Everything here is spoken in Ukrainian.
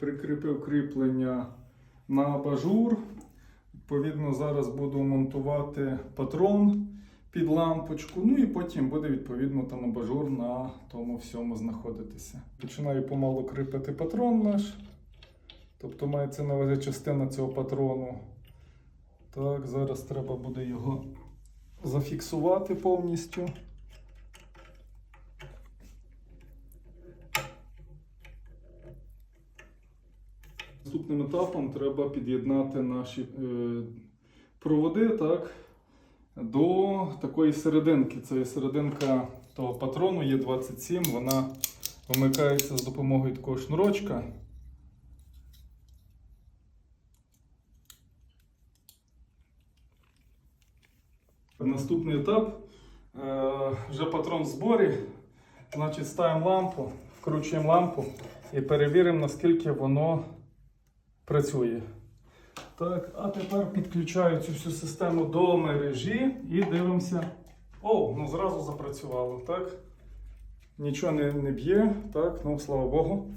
Прикріпив кріплення на абажур. Відповідно, зараз буду монтувати патрон під лампочку. Ну і потім буде відповідно там абажур на тому всьому знаходитися. Починаю помалу кріпити патрон наш. Тобто мається на увазі частина цього патрону. Так, зараз треба буде його зафіксувати повністю. Наступним етапом треба під'єднати наші е, проводи так, до такої серединки. Це серединка того патрону Є27, вона вмикається з допомогою такого шнурочка. Наступний етап. Е, вже патрон в зборі. Значить, ставимо лампу, вкручуємо лампу і перевіримо, наскільки воно працює. Так, а тепер підключаю цю всю систему до мережі і дивимося. О, ну зразу запрацювало, так? Нічого не, не б'є, так, ну слава Богу.